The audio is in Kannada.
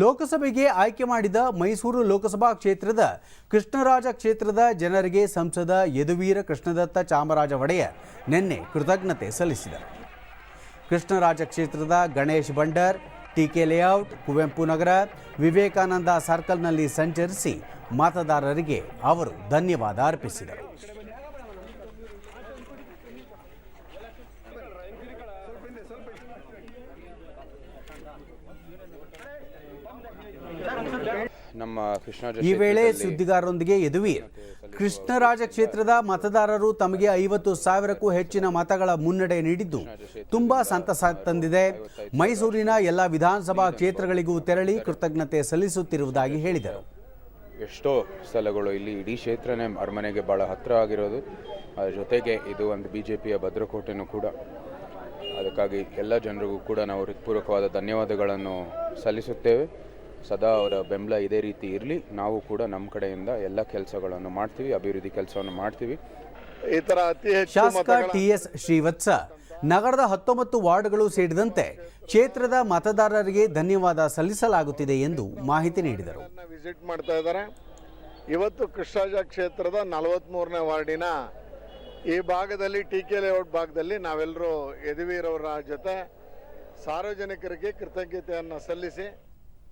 ಲೋಕಸಭೆಗೆ ಆಯ್ಕೆ ಮಾಡಿದ ಮೈಸೂರು ಲೋಕಸಭಾ ಕ್ಷೇತ್ರದ ಕೃಷ್ಣರಾಜ ಕ್ಷೇತ್ರದ ಜನರಿಗೆ ಸಂಸದ ಯದುವೀರ ಕೃಷ್ಣದತ್ತ ಚಾಮರಾಜ ಒಡೆಯ ನಿನ್ನೆ ಕೃತಜ್ಞತೆ ಸಲ್ಲಿಸಿದರು. ಕೃಷ್ಣರಾಜ ಕ್ಷೇತ್ರದ ಗಣೇಶ್ ಬಂಡರ್ ಟಿಕೆ ಲೇಔಟ್, ಕುವೆಂಪು ನಗರ, ವಿವೇಕಾನಂದ ಸರ್ಕಲ್ನಲ್ಲಿ ಸಂಚರಿಸಿ ಮತದಾರರಿಗೆ ಅವರು ಧನ್ಯವಾದ ಅರ್ಪಿಸಿದರು. ನಮ್ಮ ಈ ವೇಳೆ ಸುದ್ದಿಗಾರರೊಂದಿಗೆ ಯದುವೀರ್. ಕೃಷ್ಣರಾಜ ಕ್ಷೇತ್ರದ ಮತದಾರರು ತಮಗೆ ಐವತ್ತು ಸಾವಿರಕ್ಕೂ ಹೆಚ್ಚಿನ ಮತಗಳ ಮುನ್ನಡೆ ನೀಡಿದ್ದು ತುಂಬಾ ಸಂತಸ ತಂದಿದೆ. ಮೈಸೂರಿನ ಎಲ್ಲ ವಿಧಾನಸಭಾ ಕ್ಷೇತ್ರಗಳಿಗೂ ತೆರಳಿ ಕೃತಜ್ಞತೆ ಸಲ್ಲಿಸುತ್ತಿರುವುದಾಗಿ ಹೇಳಿದರು. ಎಷ್ಟೋ ಸ್ಥಳಗಳು ಇಲ್ಲಿ ಇಡೀ ಕ್ಷೇತ್ರನೇ ಅರಮನೆಗೆ ಭಾಳ ಹತ್ತಿರ ಆಗಿರೋದು. ಅದರ ಜೊತೆಗೆ ಇದು ಒಂದು ಬಿ ಜೆ ಪಿಯ ಭದ್ರಕೋಟೆನೂ ಕೂಡ. ಅದಕ್ಕಾಗಿ ಎಲ್ಲ ಜನರಿಗೂ ಕೂಡ ನಾವು ಹೃತ್ಪೂರ್ವಕವಾದ ಧನ್ಯವಾದಗಳನ್ನು ಸಲ್ಲಿಸುತ್ತೇವೆ. ಸದಾ ಅವರ ಬೆಂಬಲ ಇದೇ ರೀತಿ ಇರಲಿ. ನಾವು ಕೂಡ ನಮ್ಮ ಕಡೆಯಿಂದ ಎಲ್ಲ ಕೆಲಸಗಳನ್ನು ಮಾಡ್ತೀವಿ ಅಭಿವೃದ್ಧಿ ಕೆಲಸವನ್ನು ಮಾಡ್ತೀವಿ. ಈ ತರ ಅತಿ ಹೆಚ್ಚು ಶಾಸಕ ಮತಗಳ ಟಿಎಸ್ ಶ್ರೀವತ್ಸ ನಗರದ ಹತ್ತೊಂಬತ್ತು ವಾರ್ಡ್ಗಳು ಸೇರಿದಂತೆ ಕ್ಷೇತ್ರದ ಮತದಾರರಿಗೆ ಧನ್ಯವಾದ ಸಲ್ಲಿಸಲಾಗುತ್ತಿದೆ ಎಂದು ಮಾಹಿತಿ ನೀಡಿದರು. ವಿಸಿಟ್ ಮಾಡ್ತಾ ಇದ್ದಾರೆ. ಇವತ್ತು ಕೃಷ್ಣರಾಜ ಕ್ಷೇತ್ರದ ನಲವತ್ತ್ಮೂರನೇ ವಾರ್ಡಿನ ಈ ಭಾಗದಲ್ಲಿ ಟಿ ಕೆ ಲೇಔಟ್ ಭಾಗದಲ್ಲಿ ನಾವೆಲ್ಲರೂ ಯದುವೀರವರ ಜೊತೆ ಸಾರ್ವಜನಿಕರಿಗೆ ಕೃತಜ್ಞತೆಯನ್ನು ಸಲ್ಲಿಸಿ